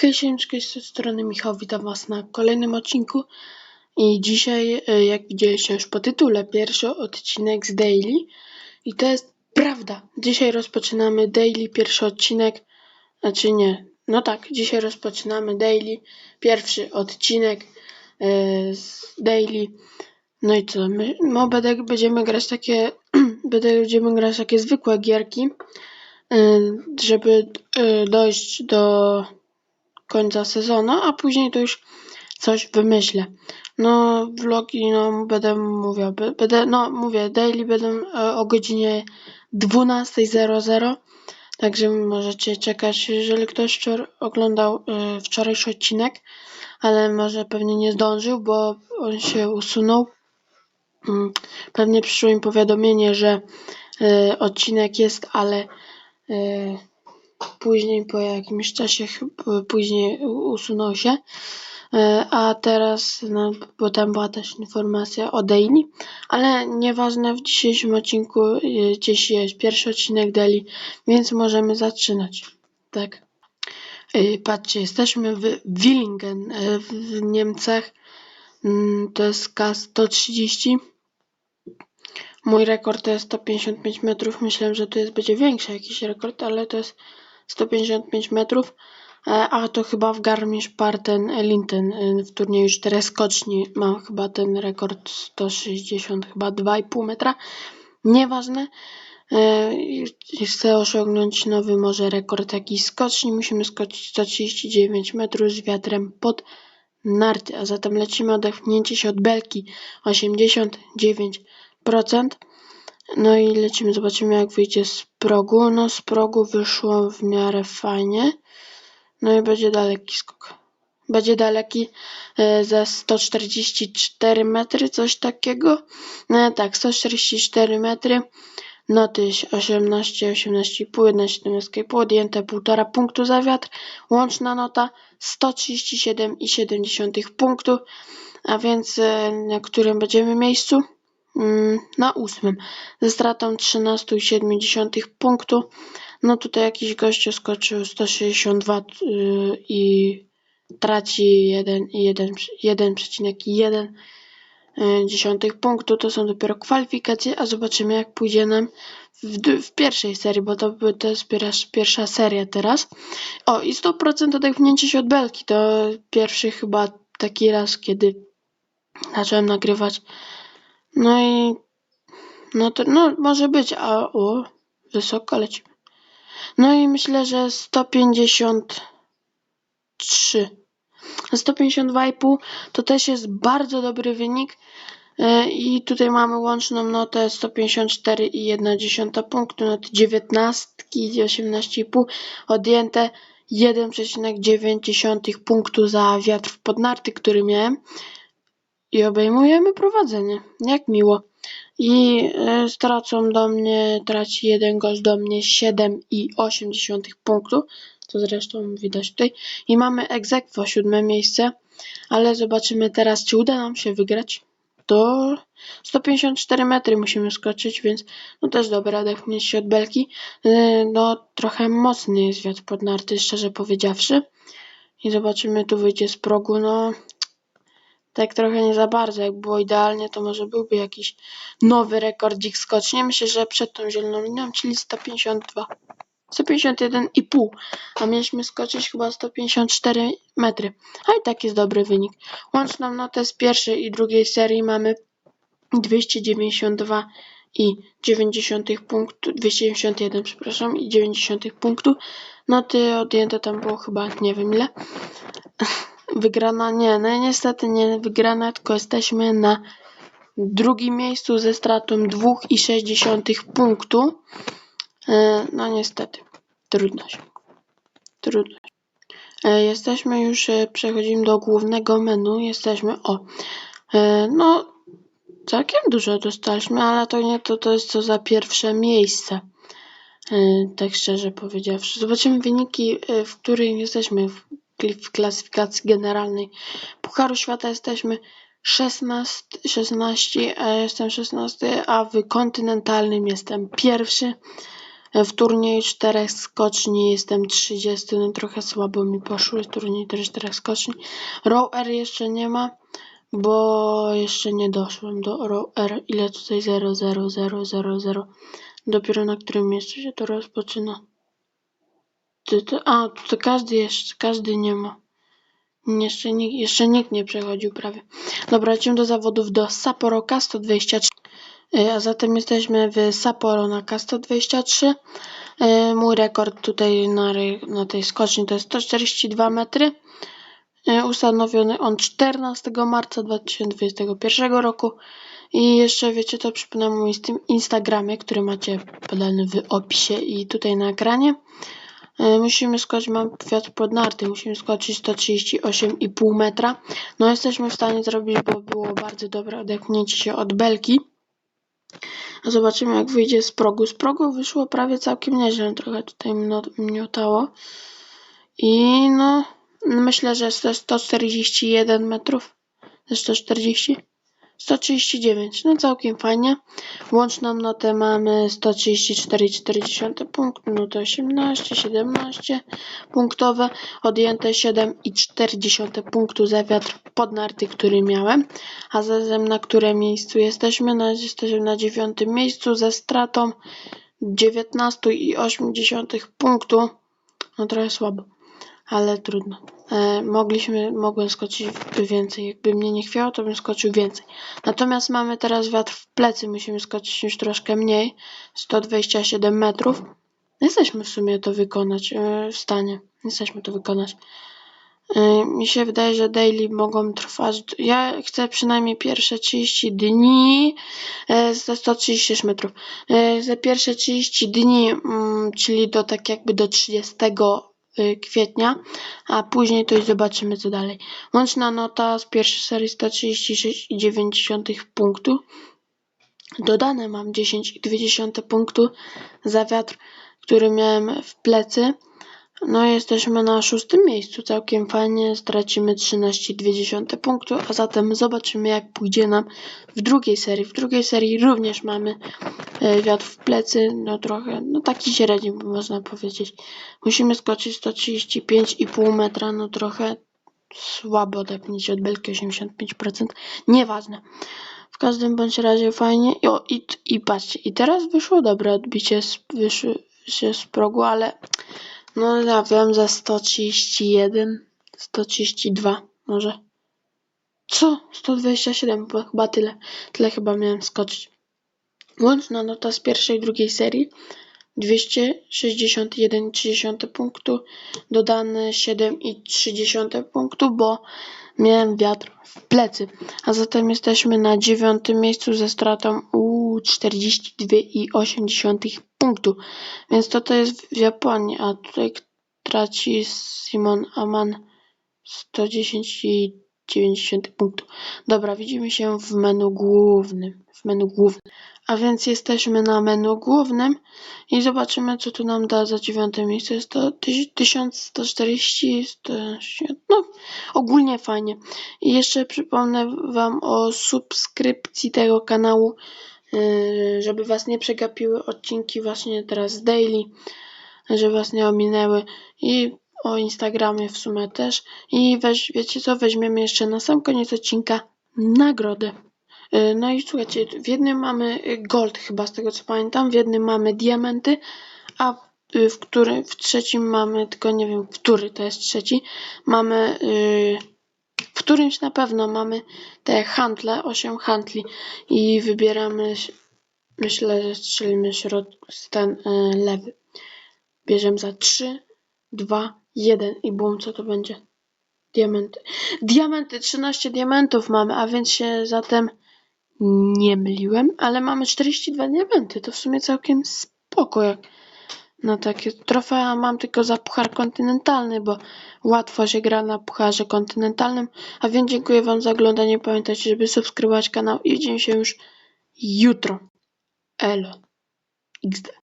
Hej, siemczkę, z tej strony Michał, witam was na kolejnym odcinku. I dzisiaj, e, jak widzieliście już po tytule, pierwszy odcinek z Daily. I to jest prawda, dzisiaj rozpoczynamy Daily, pierwszy odcinek, znaczy nie, no tak, dzisiaj rozpoczynamy Daily, pierwszy odcinek e, z Daily, no i co, my, no będziemy grać takie, będziemy grać takie zwykłe gierki, e, żeby dojść do końca sezonu, a później to już coś wymyślę. No, vlogi, no, będę mówił, będę, no, mówię, daily będą e, o godzinie 12.00, także możecie czekać, jeżeli ktoś oglądał e, wczorajszy odcinek, ale może pewnie nie zdążył, bo on się usunął. Mm, pewnie przyszło im powiadomienie, że e, odcinek jest, ale później po jakimś czasie później usunął się. E, a teraz, no, bo tam była też informacja o Daily, ale nieważne, w dzisiejszym odcinku e, gdzieś jest pierwszy odcinek Daily, więc możemy zaczynać. Tak. E, patrzcie, jesteśmy w Willingen w Niemczech. Mm, to jest K130. Mój rekord to jest 155 metrów. Myślałem, że to jest będzie większy jakiś rekord, ale to jest 155 metrów, e, a to chyba w Garmisch-Parten Linten e, w turnieju 4 skoczni mam chyba ten rekord 160 chyba 2,5 metra. Nieważne. E, chcę osiągnąć nowy może rekord jakiś skoczni. Musimy skoczyć 139 metrów z wiatrem pod narty, a zatem lecimy odepchnięcie się od belki 89%. No i lecimy, zobaczymy jak wyjdzie z progu. No z progu wyszło w miarę fajnie. No i będzie daleki skok. Będzie daleki e, ze 144 metry, coś takiego. No tak, 144 metry. Noty 18, 18,5, 11,5 podjęte 1,5 punktu za wiatr. Łączna nota 137,7 punktu, a więc e, na którym będziemy miejscu? Mm, na ósmym ze stratą 13,7 punktu. No tutaj jakiś gościu skoczył 162 y, i traci 1,1 y, punktu. To są dopiero kwalifikacje, a zobaczymy jak pójdzie nam w, w pierwszej serii, bo to, to jest pierwsza, pierwsza seria teraz. O i 100% odepchnięcie się od belki. To pierwszy chyba taki raz, kiedy zacząłem nagrywać no i no to no może być, a o, wysoko lecimy. No i myślę, że 153. 152,5 to też jest bardzo dobry wynik. E, I tutaj mamy łączną notę 154,1 punktu, noty 19 i 18,5 odjęte 1,9 punktu za wiatr w podnarty, który miałem i obejmujemy prowadzenie. Jak miło. I e, stracą do mnie, traci jeden gość do mnie 7,8 punktu. To zresztą widać tutaj. I mamy egzekwo, siódme miejsce. Ale zobaczymy teraz, czy uda nam się wygrać. To 154 metry musimy skoczyć, więc no też dobra, odepchnieć się od belki. E, no trochę mocny jest wiatr pod narty, szczerze powiedziawszy. I zobaczymy, tu wyjdzie z progu, no tak trochę nie za bardzo. Jak było idealnie, to może byłby jakiś nowy rekordzik skocznie. Myślę, że przed tą zieloną linią, czyli 152. 151,5, a mieliśmy skoczyć chyba 154 metry. A i tak jest dobry wynik. Łączną notę z pierwszej i drugiej serii mamy 292 i 90 punktu, 291, przepraszam, i 90 punktu. Noty odjęte tam było chyba nie wiem ile. Wygrana nie, no niestety nie wygrana, tylko jesteśmy na drugim miejscu ze stratą 2,6 punktu. E, no niestety, trudno się. Trudno. E, jesteśmy już, e, przechodzimy do głównego menu. Jesteśmy, o, no całkiem dużo dostaliśmy, ale to nie to, to jest co za pierwsze miejsce. Tak szczerze powiedziawszy. Zobaczymy wyniki, w których jesteśmy klasyfikacji generalnej Pucharu Świata jesteśmy 16, 16 a jestem 16, a w kontynentalnym jestem pierwszy. E, W turnieju czterech skoczni jestem 30, no trochę słabo mi poszły. Turniej też czterech skoczni. Row R jeszcze nie ma, bo jeszcze nie doszłem do row R. Ile tutaj 0, 0, 0, 0, 0. Dopiero na którym miejscu się to rozpoczyna. Ty, ty, a, to każdy jeszcze, każdy nie ma. Jeszcze nikt, jeszcze nikt nie przechodził prawie. Dobra, lecimy do zawodów do Sapporo K123. Y, A zatem jesteśmy w Sapporo na K123. Y, Mój rekord tutaj na, na tej skoczni to jest 142 metry. Y, Ustanowiony on 14 marca 2021 roku. I jeszcze wiecie, to przypominam o moim Inst- Instagramie, który macie podany w opisie i tutaj na ekranie. E, Musimy skoczyć, mam wiatr pod narty, musimy skoczyć 138,5 metra. No jesteśmy w stanie zrobić, bo było bardzo dobre odepchnięcie się od belki. Zobaczymy jak wyjdzie z progu. Z progu wyszło prawie całkiem nieźle, trochę tutaj miotało. I no, myślę, że jest 141 metrów. Ze 140? 139, no całkiem fajnie. Łączną notę mamy 134,4 punkt, nuty 18, 17 punktowe, odjęte 7,4 punktu za wiatr pod narty, który miałem. A zatem na którym miejscu jesteśmy? No, jesteśmy na dziewiątym miejscu ze stratą 19,8 punktu. No trochę słabo, ale trudno. E, mogliśmy, mogłem skoczyć więcej. Jakby mnie nie chwiało, to bym skoczył więcej. Natomiast mamy teraz wiatr w plecy, musimy skoczyć już troszkę mniej, 127 metrów. Jesteśmy w sumie to wykonać, e, w stanie. Jesteśmy to wykonać. E, Mi się wydaje, że daily mogą trwać. Ja chcę przynajmniej pierwsze 30 dni e, za 136 metrów. Za pierwsze 30 dni, mm, czyli do tak jakby do 30 y, kwietnia, a później to już zobaczymy co dalej. Łączna nota z pierwszej serii 136,9 punktu. Dodane mam 10,2 punktu za wiatr, który miałem w plecy. No jesteśmy na szóstym miejscu, całkiem fajnie, stracimy 13,2 punktu, a zatem zobaczymy jak pójdzie nam w drugiej serii. W drugiej serii również mamy e, wiatr w plecy, no trochę, no taki średni można powiedzieć. Musimy skoczyć 135,5 metra, no trochę słabo odepnięcie od belki 85%, nieważne. W każdym bądź razie fajnie. O, i, i patrzcie, i teraz wyszło dobre odbicie z, wyszło się z progu, ale no ja wiem, za 131, 132 może. Co? 127, bo chyba tyle. Tyle chyba miałem skoczyć. Łączna nota z pierwszej i drugiej serii 261,3 punktu, dodane 7,3 punktu, bo miałem wiatr w plecy. A zatem jesteśmy na dziewiątym miejscu ze stratą u 42,8 punktu. Więc to to jest w Japonii, a tutaj traci Simon Aman 110,9 punktu. Dobra, widzimy się w menu głównym. W menu głównym. A więc jesteśmy na menu głównym i zobaczymy, co tu nam da za dziewiąte miejsce. Jest to 1140, 160, no ogólnie fajnie. I jeszcze przypomnę Wam o subskrypcji tego kanału, żeby Was nie przegapiły odcinki właśnie teraz daily, żeby Was nie ominęły i o Instagramie w sumie też. I weź, wiecie co, weźmiemy jeszcze na sam koniec odcinka nagrodę. Yy, No i słuchajcie, w jednym mamy y, gold chyba z tego co pamiętam, w jednym mamy diamenty, a y, w którym w trzecim mamy, tylko nie wiem, który to jest trzeci, mamy y, w którymś na pewno mamy te handle, 8 handli i wybieramy, myślę, że strzelimy środ, ten y, lewy. Bierzemy za 3, 2, 1 i bum, co to będzie? Diamenty. Diamenty, 13 diamentów mamy, a więc się zatem nie myliłem, ale mamy 42 diamenty. To w sumie całkiem spoko jak na takie trofea. Mam tylko za puchar kontynentalny, bo łatwo się gra na pucharze kontynentalnym. A więc dziękuję Wam za oglądanie. Pamiętajcie, żeby subskrybować kanał i widzimy się już jutro. Elo. XD.